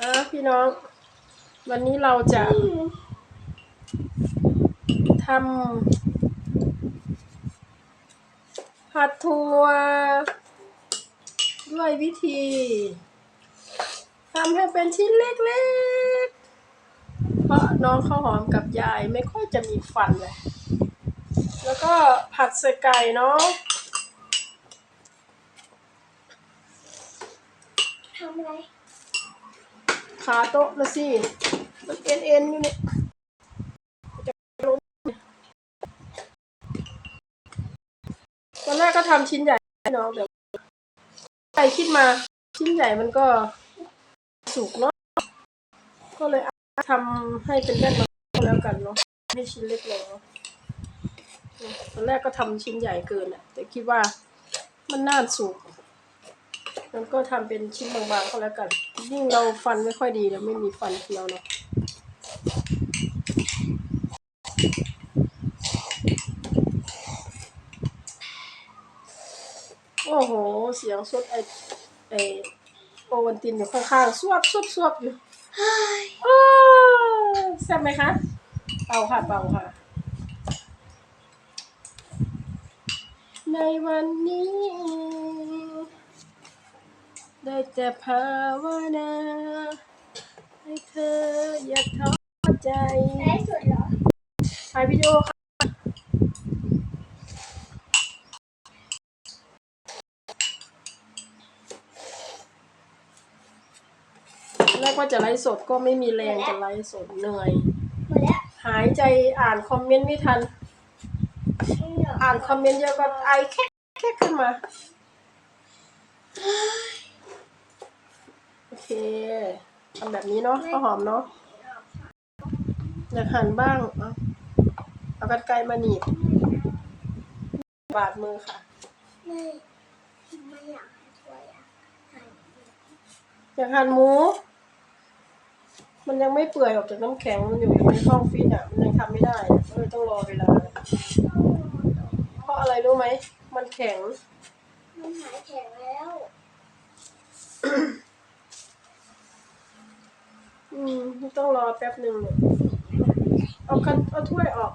อะพี่น้อง วันนี้เราจะทำผัดถั่วด้วยวิธีทำให้เป็นชิ้นเล็กๆ เพราะน้องข้าวหอมกับยายไม่ค่อยจะมีฟันเลย แล้วก็ผัดใส่ไก่เนาะทำอะไร ขาโต๊ะนะสิมันเอ็นเอ็นอยู่เนี่ยจะล้มตอนแรกก็ทำชิ้นใหญ่ให้น้องเดี๋ยวไปคิดมาชิ้นใหญ่มันก็สุกเนาะก็เลยทำให้เป็นแว่นมาแล้วกันเนาะให้ชิ้นเล็กลงเนาะตอนแรกก็ทำชิ้นใหญ่เกินอะแต่คิดว่ามันน่าสุก แล้วก็ทำเป็นชิ้นบางๆก็แล้วกัน ยิ่งเราฟันไม่ค่อยดีเราไม่มีฟันเคี้ยวเนาะโอ้โห เสียงสดไอไอโอวันตินอยู่ข้างๆสวบสวบสวบอยู่อ้แซ่บไหมคะเป่าค่ะเป่าค่ะ ในวันนี้ ได้แต่ภาวนาให้เธออย่าท้อใจได้สุดเหรอถ่ายวิดีโอค่ะแรกว่าจะไลฟ์สดก็ไม่มีแรงจะไลฟ์สดเหนื่อย หมดแล้วหายใจอ่านคอมเมนต์ไม่ทัน อ่านคอมเมนต์เยอะก็ไอแค่แค่ขึ้นมา เคทำแบบนี้เนาะก็หอมเนาะอยากหั่นบ้าง เอาเอากันไกลมาหนีบบาดมือค่ะ ไม่ไม่อยากให้ช่วยอะให้อยากหั่นหมู มันยังไม่เปื่อยออกจากน้ำแข็ง มันอยู่ในช่องฟิตอะ มันยังทำไม่ได้อะก็เลยต้องรอเวลา เพราะอะไรรู้ไหม มันแข็ง มันหายแข็งแล้ว อืมต้องรอแป๊บหนึ่งเนี่ยเอาคันเอาถ้วยออก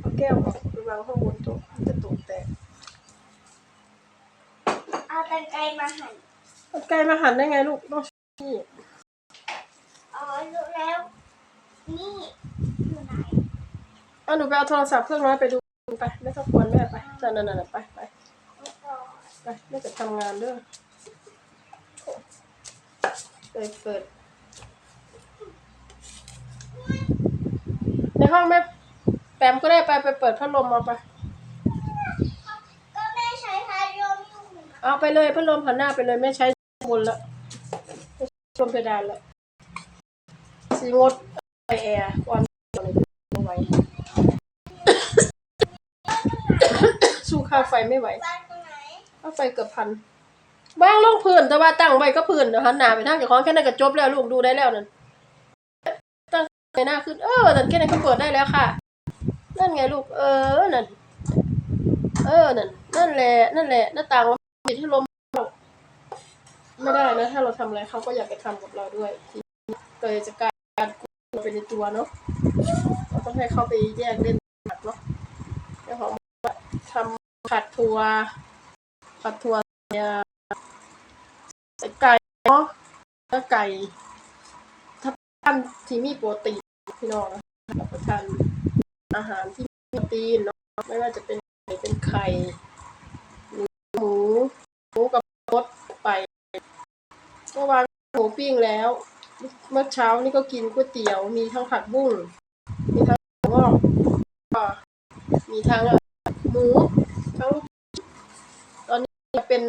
เอาแก้วออกไปวางข้างบนโต๊ะมันจะตกแตกเอาตังไกรมาหั่นเอาไกลมาหั่นได้ไงลูกต้องนี่อ๋อรู้แล้ว นี่อยู่ไหนเอาหนูไปเอาโทรศัพท์เครื่องน้อยไปดูไปไม่ต้องกวนแม่ไปนั่นนั่นๆๆไปไปเอาต่อไปแม่จะทำงานเด้อเปิดเปิด ในห้องแม่แปมก็ได้ไปไปเปิดพัดลมเอาไป ก็แม่ใช้พายมอยู่นะเอาไปเลยพัดลมหันหน้าไปเลยไม่ใช้บนละไม่ใช้ลมเพดานละสีงดไอแอร์ความอะไรเอาไว้สู้ค่าไฟไม่ไหวบ้านตรงไหนค่าไฟเกือบพันบ้างลงพื้นแต่ว่าตั้งไว้ก็พื้นเดี๋ยวหันหน้าไปทางเจ้าของแค่นั้นก็จบแล้วลูกดูได้แล้วนั่น เงไปหน้าขึ้น เออนั่นแค่นั้นก็เปิดได้แล้วค่ะ นั่นไงลูก เออ นั่น เออ นั่น นั่นแหละ นั่นแหละ หน้าต่างมันปิดให้ลมเข้าไม่ได้นะ ถ้าเราทำอะไรเขาก็อยากไปทำกับเราด้วยเกิดจากการกลัวไปในตัวเนาะเราต้องให้เขาไปแยกเล่นผัดเนาะเจ้าของทำผัดทัวผัดทัวเนี่ยไก่เนาะแล้วไก่ถ้าท่านที่มีโปรตีน พี่น้องนะรับประทานอาหารที่มีโปรตีนเนาะไม่ว่าจะเป็นไก่เป็นไข่หรือหมูหมูกับรสไปเมื่อวานหมูปิ้งแล้ว เมื่อเช้านี่ก็กินก๋วยเตี๋ยวมีทั้งผัดบุ้งมีทั้งงอกก็มีทั้งหมูทั้งตอนนี้เป็น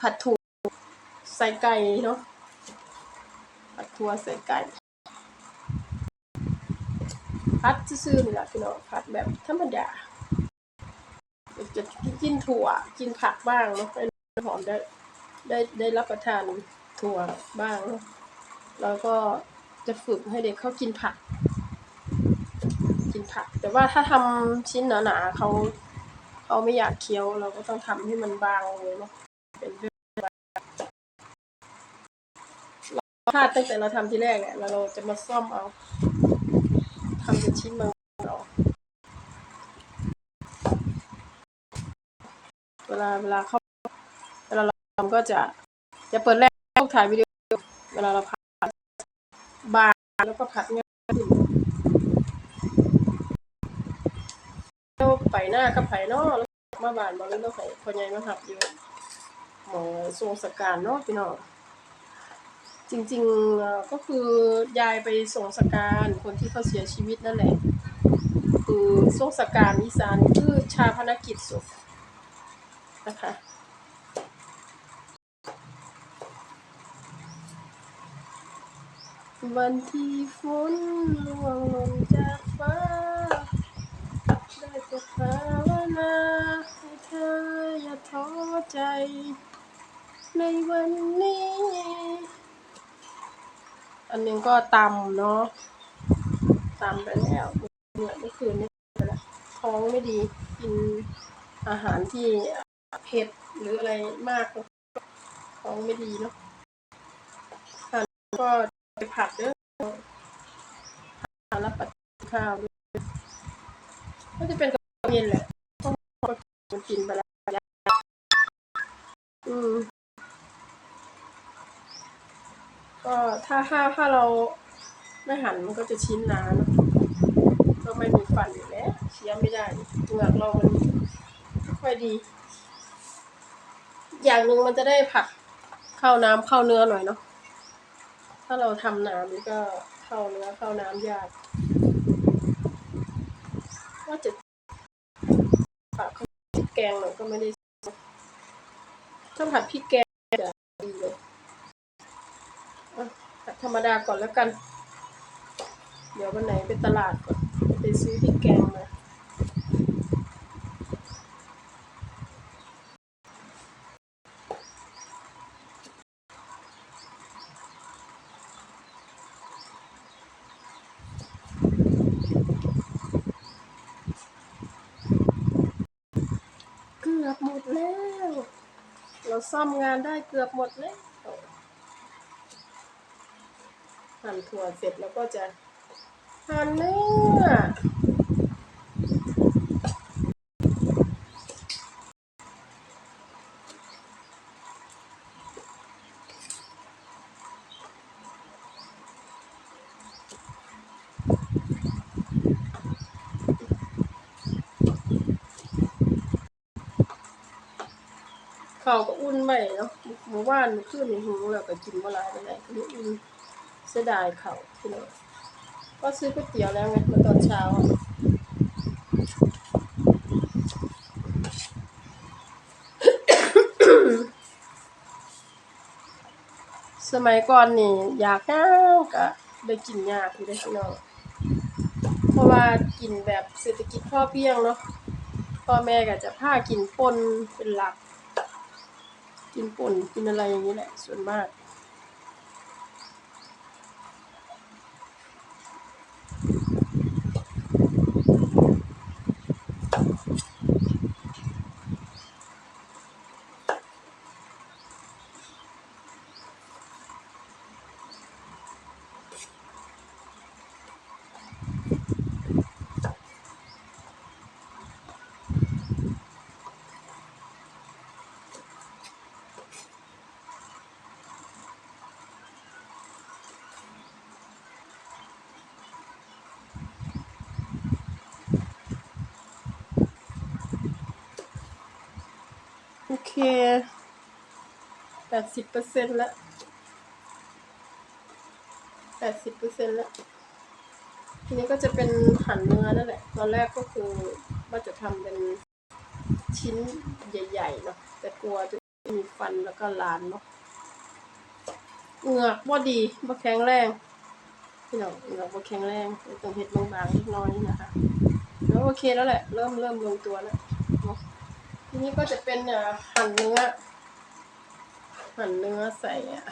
ผัดถั่วใส่ไก่เนาะผัดถั่วใส่ไก่ พัดซื่อๆนี่แหละพี่น้องพัดแบบธรรมดาจะกินถั่วกินผักบ้างเนาะให้หอมได้ได้ได้รับประทานถั่วบ้าง แล้วก็จะฝึกให้เด็กเขากินผัก กินผัก แต่ว่าถ้าทำชิ้นหนาๆเขาเขาไม่อยากเคี้ยว เราก็ต้องทำให้มันบางเลยเนาะเป็นพลาดตั้งแต่เราทำที่แรกเนี่ยแล้วเราจะมาซ่อมเอา ทำเป็นชิ้นบางเอาเวลาเวลาเข้าเวลาเราทำก็จะจะเปิดแรกต้องถ่ายวิดีโอเวลาเราผัดบางแล้วก็ผัดง่ายเราไปหน้ากับไผ่นาะแล้วมาบานบอกเลยเราใส่พอใหญ่มาหับอยู่หมอทรงสการเนาะพี่น้อง จริงๆก็คือยายไปส่งสการคนที่เขาเสียชีวิตนั่นแหละ คือส่งสการอีสานคือชาพนกิจศพนะคะวันที่ฝนร่วงลงจากฟ้า ได้แต่ภาวนาให้เธออย่าท้อใจ ในวันนี้ อันนึงก็ตำเนาะตำไปแล้วเนี่ยเมื่อคืนนี้ไปแล้วท้องไม่ดีกินอาหารที่เผ็ดหรืออะไรมากท้องไม่ดีเนาะทานก็ไปผัดเด้อทานแล้วปัดข้าวด้วยก็จะเป็นกระเพาะเย็นแหละเพราะว่ามันกินไปแล้วอืม ก็ถ้าถ้าถ้าเราไม่หั่นมันก็จะชิ้นหนาเนอะก็ไม่มีฟันอยู่แล้วเคี้ยวไม่ได้เหงือกเรามันไม่ค่อยดี อย่างหนึ่งมันจะได้ผัดเข้าน้ำเข้าเนื้อหน่อยเนาะถ้าเราทำน้ำมันก็เข้าเนื้อเข้าน้ำยากว่าจะผัดข้าวพริกแกงหน่อยก็ไม่ได้ถ้าผัดพริกแกงจะดีเลย ผัด ธรรมดาก่อนแล้วกัน เดี๋ยววันไหนไปตลาดก่อนไปซื้อพริกแกงมาเกือบหมดแล้ว เราซ่อมงานได้เกือบหมดแล้ว หั่นถั่วเสร็จแล้วก็จะหั่นเนื้อข้าวก็อุ่นไว้เนาะหมู่บ้านเมื่อคืนนี่หุงแล้วก็กินเมื่อไปไหนก็อุ่น เสียดายเขาพี่น้องก็ซื้อก๋วยเตี๋ยวแล้วไงมาตอนเช้าสมัยก่อนนี่อยากยาวก็ได้กินยากอยู่ได้พี่น้องเพราะว่ากินแบบเศรษฐกิจพ่อเพียงเนาะพ่อแม่ก็จะพากินปนเป็นหลัก กินปนกินอะไรอย่างนี้แหละส่วนมาก เคแปดสิบเปอร์เซ็นต์ละแปดสิบเปอร์เซ็นต์ละทีนี้ก็จะเป็นหั่นเนื้อนั่นแหละ ตอนแรกก็คือว่าจะทำเป็นชิ้นใหญ่ๆเนาะแต่กลัวจะมีฟันแล้วก็ลานเนาะเหงือกว่าดีบ่แข็งแรงพี่น้องเหงือกบ่แข็งแรงต้องเห็ดบางๆเล็กน้อยนะคะแล้วโอเคแล้วแหละ เริ่มเริ่มลงตัวแล้วเนาะ ทีนี้ก็จะเป็นเอ่อหั่นเนื้อ หั่นเนื้อใส่อะ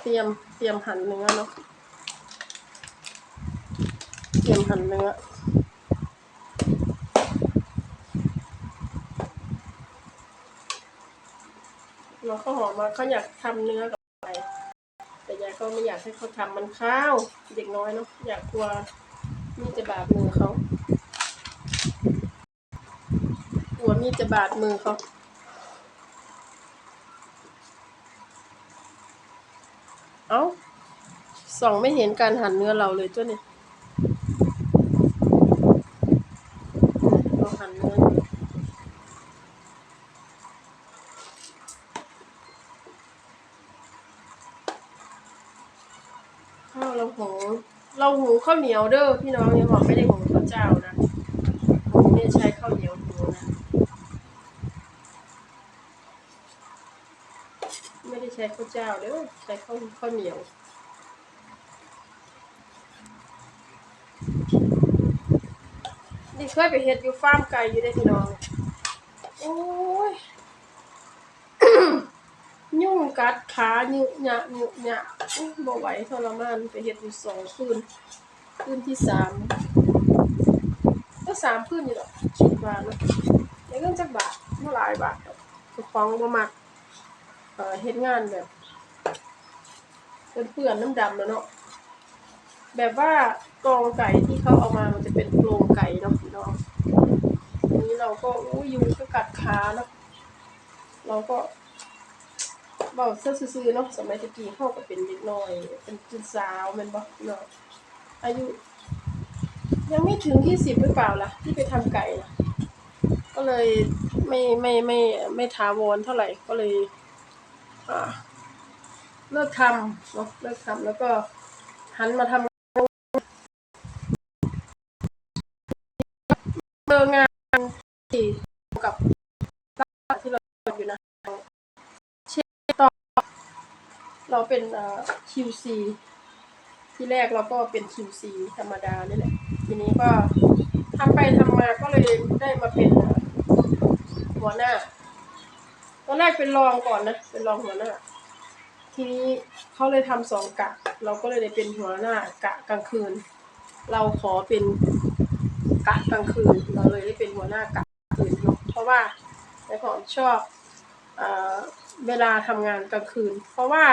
เตรียมเตรียมหั่นเนื้อเนาะเตรียมหั่นเนื้อเราก็หอมมาเขาอยากทำเนื้อกับอะไรก็ไม่อยากให้เขาทำมันข้าวเด็กน้อยเนาะอยากกลัวมีดจะบาดมือเขา กลัวมีดจะบาดมือเขาเอ้าส่องไม่เห็นการหั่นเนื้อเราเลยตัวนี่เราหั่นเนื้อข้าวเราหุงเราหุงข้าวเหนียวเด้อพี่น้องยังบอกไม่ได้หุงข้าวเจ้านะเนี่ยใช้ข้าวเหนียวหุงนะ ไม่ได้ ใช้ข้าวเจ้าเด้อใช้ข้าวข้าวเหนียวนี่เคยไปเฮ็ดอยู่ฟาร์มไก่อยู่ได้พี่น้องโอ้ยยุ่งกัดขายุหยะยุหยะอุ๊ยบ่ไหวทรมานไปเฮ็ดอยู่สองคืนคืนที่สามก็สามคืนอยู่ดอกคิดว่าเนาะได้เงินจักบาทบ่หลายบาทกเจ้าของบ่มัก เอ่อเฮ็ดงานแบบเปื้อนๆน้ำดำแล้วเนาะแบบว่ากรงไก่ที่เขาเอามามันจะเป็นโครงไก่เนาะพี่น้องนี้เราก็อู้ยุงก็กัดขาเนาะเราก็เบาเสื้อซื่อๆเนาะสมัยตะกี้เขาก็เป็นเด็กน้อย เป็นเป็นสาวแมันบ่เนาะอายุ ยังไม่ถึงยี่สิบหรือเปล่าล่ะ ที่ไปทำไก่นะก็เลยไม่ไม่ไม่ไม่ทาวรเท่าไหร่ก็เลย เลิกทำเนาะเลิกทำแล้วก็หันมาทำเจองานที่กับที่เราอยู่นะเช่นตอนเราเป็นเอ่อ QC ที่แรกเราก็เป็น QC ธรรมดานี่แหละ ทีนี้ก็ทำไปทำมาก็เลยได้มาเป็นหัวหน้า ตอนแรกเป็นรองก่อนนะ เป็นรองหัวหน้า ทีนี้เขาเลยทำสองกะ เราก็เลยได้เป็นหัวหน้ากะกลางคืน เราขอเป็นกะกลางคืน เราเลยได้เป็นหัวหน้ากะกลางคืนเนาะเพราะว่าในผมชอบเอเวลาทำงานกลางคืน เพราะว่า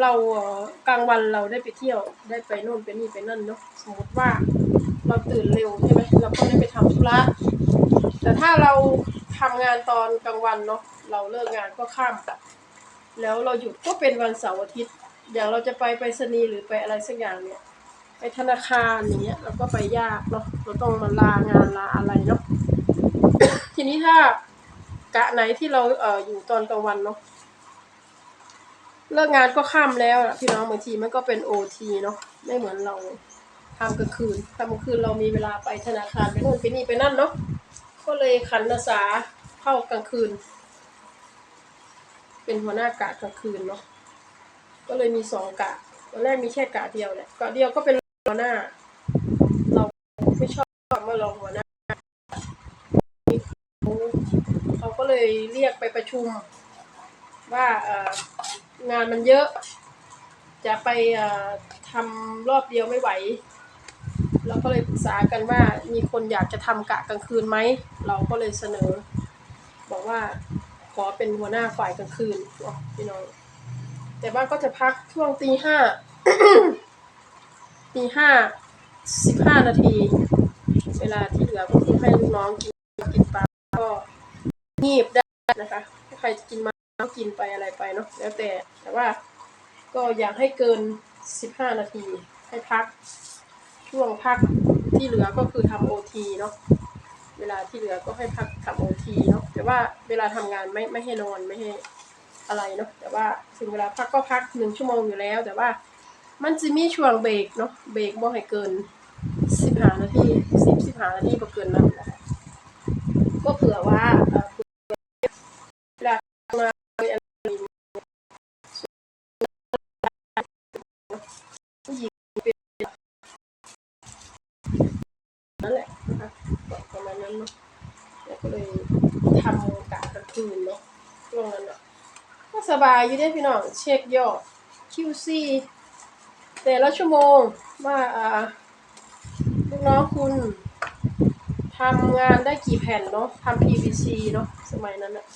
เรากลางวันเราได้ไปเที่ยวได้ไปโน่นไปนี่ไปนั่นเนาะสมมติว่าเราตื่นเร็วใช่ไหมเราก็ได้ไปทำธุระแต่ถ้าเรา ทำงานตอนกลางวันเนาะเราเลิกงานก็ค่ำแล้วเราหยุดก็เป็นวันเสาร์อาทิตย์ อย่างเราจะไปไปรษณีย์หรือไปอะไรสักอย่างเนี่ย ไปธนาคารอย่างเงี้ยเราก็ไปยากเนาะเราต้องมาลางานลาอะไรเนาะทีนี้ถ้ากะไหนที่เราเอ่ออยู่ตอนกลางวันเนาะเลิกงานก็ค่ำแล้วอะพี่น้องบางทีมันก็เป็นโอทีเนาะไม่เหมือนเราทำกลางคืนทำกลางคืนเรามีเวลาไปธนาคารไปโน่นไปนี่ไปนั่นเนาะ ก็เลยขันอาสาเข้ากลางคืน เป็นหัวหน้ากะกลางคืนเนาะก็เลยมีสองกะตอนแรกมีแค่กะเดียวแหละกะเดียวก็เป็นหัวหน้า เราไม่ชอบเมื่อเราหัวหน้าเขาก็เลยเรียกไปประชุม ว่าเอองานมันเยอะ จะไปทำรอบเดียวไม่ไหว เราก็เลยปรึกษากันว่ามีคนอยากจะทำกะกลางคืนไหม เราก็เลยเสนอ บอกว่าขอเป็นหัวหน้าฝ่ายกลางคืนพี่น้องแต่ว่าก็จะพักช่วงตีห้าตีห้าสิบห้านาที เวลาที่เหลือก็คือให้ลูกน้องกินกินปลาก็งีบได้นะคะถ้าใครจะกินมาก็กินไปอะไรไปเนาะแล้วแต่แต่ว่าก็อยากให้เกินสิบห้านาทีให้พัก ช่วงพักที่เหลือก็คือทำโอทีเนาะเวลาที่เหลือก็ให้พักทำโอทีเนาะแต่ว่าเวลาทำงานไม่ไม่ให้นอนไม่ให้อะไรเนาะแต่ว่าถึงเวลาพักก็พักหนึ่งชั่วโมงอยู่แล้ว แต่ว่ามันจะมีช่วงเบรกเนาะเบรกบ่ให้เกินสิบห้านาทีสิบสิบห้านาทีก็เกินนั้นนะคะก็เผื่อว่าเอ่อเวลามาอะไรผู้หญิงเป็นนั่นแหละนะคะก็ประมาณนั้น เนาะแล้วก็เลยทำกะกลางคืนเนาะช่วงนั้นเนาะก็สบายอยู่เด้พี่น้องเช็คยอด QC แต่ละชั่วโมงว่าอ่าลูกน้องคุณทำงานได้กี่แผ่นเนาะทำ PVC เนาะสมัยนั้นอะ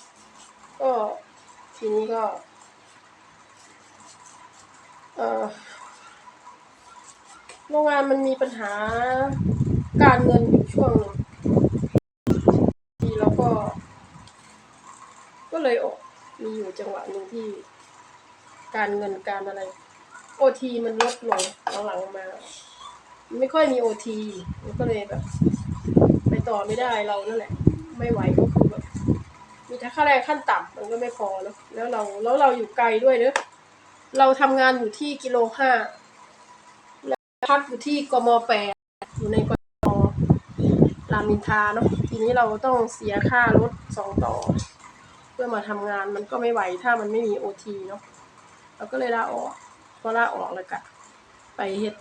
ก็ทีนี้ก็เออโรงงานมันมีปัญหาการเงินอยู่ช่วงหนึ่งทีแล้วก็ ก็ เลยออมีอยู่จังหวะหนึ่งที่ การเงินการอะไร โอทีมันลดลงหลังๆมา ไม่ค่อยมีโอทีมันก็เลยแบบ ไปต่อไม่ได้เรานั่นแหละ ไม่ไหวก็คือแบบมีแต่ค่าแรงขั้นต่ำมันก็ไม่พอเนอะแล้วเราแล้วเราอยู่ไกลด้วยเนอะเราทำงานอยู่ที่กิโลห้าแล้วพักอยู่ที่กมแปดอยู่ในกมรามอินทาเนาะทีนี้เราต้องเสียค่ารถสองต่อ เพื่อมาทำงานมันก็ไม่ไหวถ้ามันไม่มีโอทีเนาะเราก็เลยลาออกพอลาออกแล้วก็ไปเฮ็ด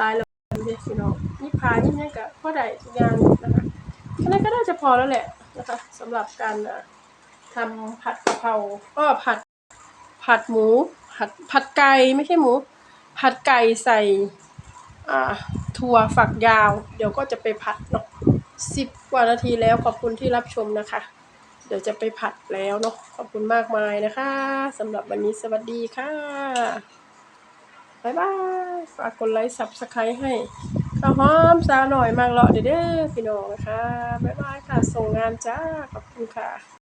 รายละเอียดพี่น้องนี่พานี่นี่ยก็พอได้ทุกอย่างนะคะอันนั้นก็น่าจะพอแล้วแหละนะคะสำหรับการทำผัดกะเพราก็ผัดผัดหมูผัดผัดไก่ไม่ใช่หมู ผัดไก่ใส่อ่าถั่วฝักยาว เดี๋ยวก็จะไปผัดเนาะสิบกว่านาทีแล้วขอบคุณที่รับชมนะคะ เดี๋ยวจะไปผัดแล้วเนาะขอบคุณมากมายนะคะสำหรับวันนี้สวัสดีค่ะบ๊ายบายฝากกดไลค์สับสไครต์ให้ข้าวหอมสาวหน่อยมากเลาะเด้อเด้อพี่น้องนะคะบ๊ายบายค่ะส่งงานจ้าขอบคุณค่ะ